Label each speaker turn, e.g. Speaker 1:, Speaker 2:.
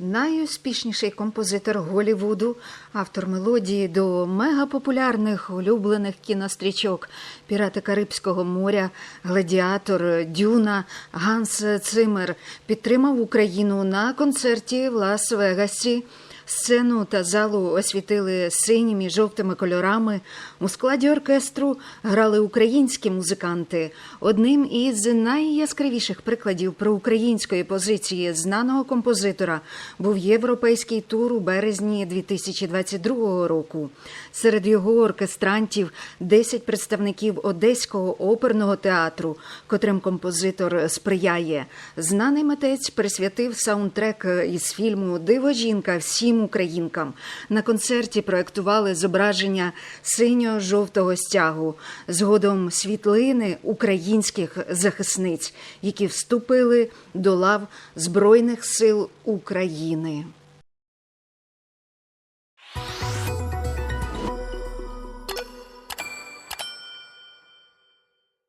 Speaker 1: найуспішніший композитор Голівуду, автор мелодії до мегапопулярних улюблених кінострічок Пірати Карибського моря, Гладіатор, Дюна, Ганс Цимер підтримав Україну на концерті в Лас-Вегасі. Сцену та залу освітили синіми жовтими кольорами. У складі оркестру грали українські музиканти. Одним із найяскравіших прикладів проукраїнської позиції знаного композитора був європейський тур у березні 2022 року. Серед його оркестрантів 10 представників Одеського оперного театру, котрим композитор сприяє. Знаний митець присвятив саундтрек із фільму Диво жінка українкам. На концерті проектували зображення синьо-жовтого стягу, згодом світлини українських захисниць, які вступили до лав Збройних сил України.